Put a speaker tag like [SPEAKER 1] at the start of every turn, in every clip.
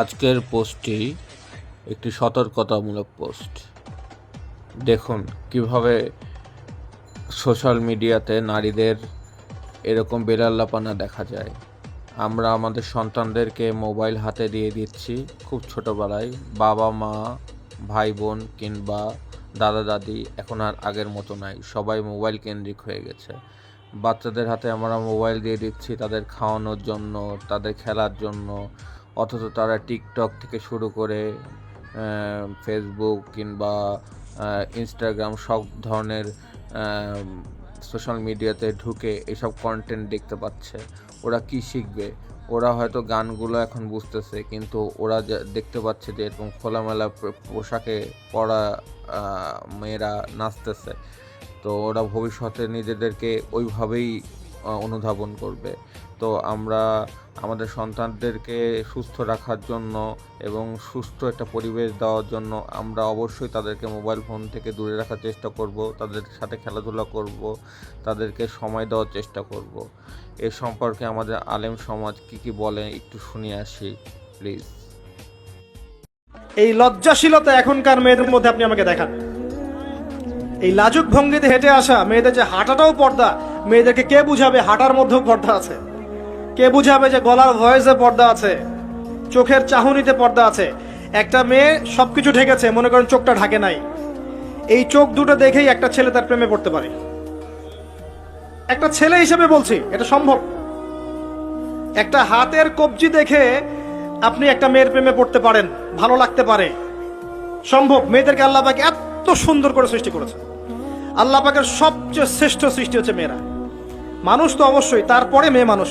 [SPEAKER 1] আজকের পোস্টটি একটি সতর্কতামূলক পোস্ট। দেখুন কীভাবে সোশ্যাল মিডিয়াতে নারীদের এরকম বেলাল্লাপানা দেখা যায়। আমরা আমাদের সন্তানদেরকে মোবাইল হাতে দিয়ে দিচ্ছি খুব ছোটোবেলায়। বাবা, মা, ভাই, বোন কিংবা দাদা, দাদি এখন আর আগের মতো নাই। সবাই মোবাইল কেন্দ্রিক হয়ে গেছে। বাচ্চাদের হাতে আমরা মোবাইল দিয়ে দিচ্ছি তাদের খাওয়ানোর জন্য, তাদের খেলার জন্য অথচ তারা টিকটক থেকে শুরু করে ফেসবুক কিংবা ইনস্টাগ্রাম সব ধরনের সোশ্যাল মিডিয়াতে ঢুকে এসব কন্টেন্ট দেখতে পাচ্ছে। ওরা কি শিখবে? ওরা হয়তো গানগুলো এখন বুঝতেছে, কিন্তু ওরা দেখতে পাচ্ছে যে এরকম খোলামেলা পোশাকে পরা মেয়েরা নাচতেছে। তো ওরা ভবিষ্যতে নিজেদেরকে ওইভাবেই অনুধাবন করবে। তো আমরা আমাদের সন্তানদেরকে সুস্থ রাখার জন্য এবং সুস্থ একটা পরিবেশ দেওয়ার জন্য আমরা অবশ্যই তাদেরকে মোবাইল ফোন থেকে দূরে রাখার চেষ্টা করব, তাদের সাথে খেলাধুলা করব, তাদেরকে সময় দেওয়ার চেষ্টা করব। এ সম্পর্কে আমাদের আলেম সমাজ কি কি বলে একটু শুনে আসি প্লিজ
[SPEAKER 2] এই লজ্জাশীলতা এখনকার মেয়েদের মধ্যে আপনি আমাকে দেখান। এই লাজুক ভঙ্গিতে হেঁটে আসা মেয়েদের যে হাঁটাটাও পর্দা, মেয়েদেরকে কে বুঝাবে হাঁটার মধ্যেও পর্দা আছে? কে বুঝাবে যে গলার ভয়েসে পর্দা আছে? চোখের চাহনিতে পর্দা আছে। একটা মেয়ে সবকিছু ঢেকেছে, মনে করেন চোখটা ঢাকে নাই। এই চোখ দুটো দেখেই একটা ছেলে তার প্রেমে পড়তে পারে। একটা ছেলে হিসেবে বলছি, এটা সম্ভব। একটা হাতের কবজি দেখে আপনি একটা মেয়ের প্রেমে পড়তে পারেন, ভালো লাগতে পারে। সম্ভব, মেয়েদেরকে আল্লাহ পাকে এত সুন্দর করে সৃষ্টি করেছে। আল্লাহ পাকের সবচেয়ে শ্রেষ্ঠ সৃষ্টি হচ্ছে মেয়েরা। মানুষ তো অবশ্যই, তারপরে মেয়ে মানুষ।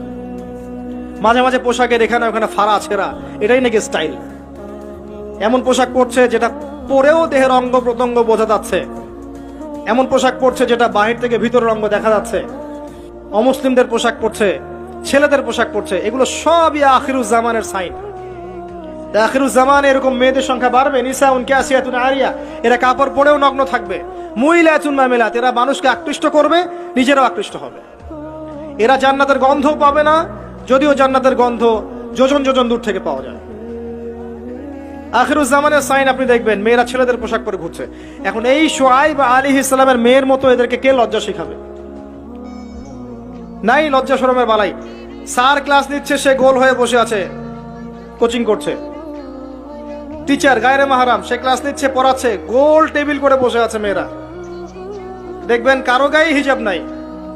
[SPEAKER 2] মাঝে মাঝে পোশাকের এখানে ওখানে ফাড়া ছেঁড়া, এটাই নাকি স্টাইল এমন পোশাক পরছে যেটা পরেও দেহের অঙ্গ প্রত্যঙ্গ বোঝা যাচ্ছে। এমন পোশাক পরছে যেটা বাহির থেকে ভিতরের অঙ্গ দেখা যাচ্ছে। অমুসলিমদের পোশাক পরছে, ছেলেদের পোশাক পরছে, এগুলো সবই আখিরুজ জামানের সাইন আখিরুজ জামান এরকম মেয়েদের সংখ্যা বাড়বে? নিসা উনকে আসিয়াতুন আরিয়া, এরা কাপড় পরেও নগ্ন থাকবে। মুইলাতুন মামিলাত, এরা মানুষকে আকৃষ্ট করবে, নিজেরাও আকৃষ্ট হবে। এরা জান্নাতের গন্ধ পাবে না যদিও জান্নাতের গন্ধ যোজন যোজন দূর থেকে পাওয়া যায়। আখিরুজ্জামানের সাইন আপনি দেখবেন, মেয়েরা ছেলেদের পোশাক পরে ঘুরছে। এখন এই সোয়াই বা আলী ইসলামের মেয়ের মতো এদেরকে কে লজ্জা শিখাবে? নাই লজ্জা শরমের বালাই। স্যার ক্লাস নিচ্ছে, সে গোল হয়ে বসে আছে, কোচিং করছে। টিচার গায়রে মাহারাম, সে ক্লাস নিচ্ছে, পড়াচ্ছে, গোল টেবিল করে বসে আছে মেয়েরা। দেখবেন কারও গায়ে হিজাব নাই,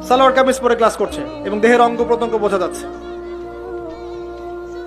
[SPEAKER 2] সালোয়ার কামিজ পরে ক্লাস করছে এবং দেহের অঙ্গ প্রত্যঙ্গ বোঝা যাচ্ছে।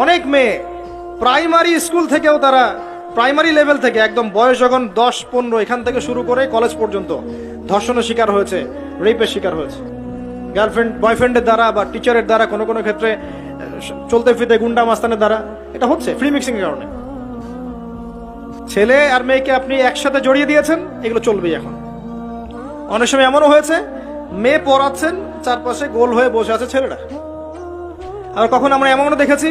[SPEAKER 2] অনেক মেয়ে। প্রাইমারি স্কুল থেকেও তারা, প্রাইমারি লেভেল থেকে একদম বয়স যখন দশ, পনেরো, এখান থেকে শুরু করে কলেজ পর্যন্ত ধর্ষণের শিকার হয়েছে, রেপের শিকার হয়েছে। গার্লফ্রেন্ড বয়ফ্রেন্ডের দ্বারা বা টিচারের দ্বারা কোনো কোনো ক্ষেত্রে চলতে ফিরতে গুন্ডা মাস্তানের দ্বারা এটা হচ্ছে ফ্রি মিক্সিং এর কারণে। ছেলে আর মেয়েকে আপনি একসাথে জড়িয়ে দিয়েছেন, এগুলো চলবেই এখন। অনেক সময় এমনও হয়েছে, মেয়ে পড়াচ্ছেন, চারপাশে গোল হয়ে বসে আছে ছেলেরা। আর কখন আমরা এমনও দেখেছি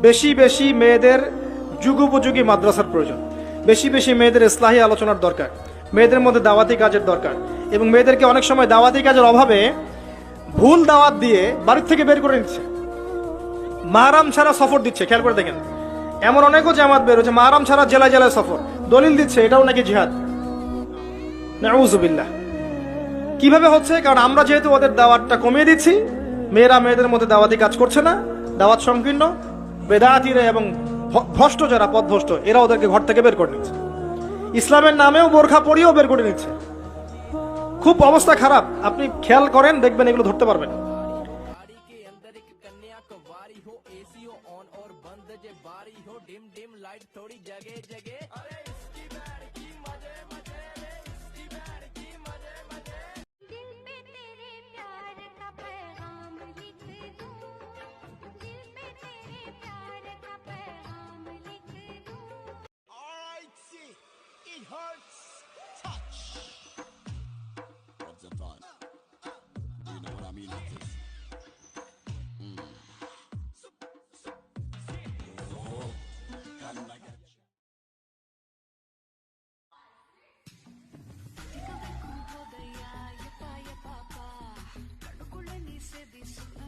[SPEAKER 2] বেশি বেশি মেয়েদের যুগোপযোগী মাদ্রাসার প্রয়োজন। বেশি বেশি মেয়েদের ইসলাহী আলোচনার দরকার, মেয়েদের মধ্যে দাওয়াতি কাজের দরকার এবং মেয়েদেরকে অনেক সময় দাওয়াতি কাজের অভাবে ভুল দাওয়াত দিয়ে বাড়ির থেকে বের করে নিচ্ছে। মাহারাম ছাড়া সফর দিচ্ছে, খেয়াল করে দেখেন। এমন অনেকও জামাত বের হচ্ছে মাহারাম ছাড়া জেলায় জেলায় সফর। দলিল দিচ্ছে, এটাও নাকি জিহাদ। নাউজুবিল্লাহ। কীভাবে হচ্ছে? কারণ আমরা যেহেতু ওদের দাওয়াতটা কমিয়ে দিচ্ছি, মেয়েরা মেয়েদের মধ্যে দাওয়াতি কাজ করছে না, দাওয়াত সংকীর্ণ। বেদাতিরা এবং ভ- ভ্রষ্ট যারা পথভ্রষ্ট এরা ওদেরকে ঘর থেকে বের করে নিচ্ছে ইসলামের নামেও বোরখা পরিয়েও বের করে নিচ্ছে খুব অবস্থা খারাপ আপনি খেয়াল করেন দেখবেন এগুলো ধরতে পারবেন
[SPEAKER 3] गाड़ी के अंदर एक कन्या कवारी हो एसी हो ऑन और बंद जे बारी हो डिम डिम लाइट थोड़ी जगह जगह
[SPEAKER 4] Hurts. Touch. What's the fun? Do you know what I mean with this? Mm. Oh, can I get you?
[SPEAKER 5] हो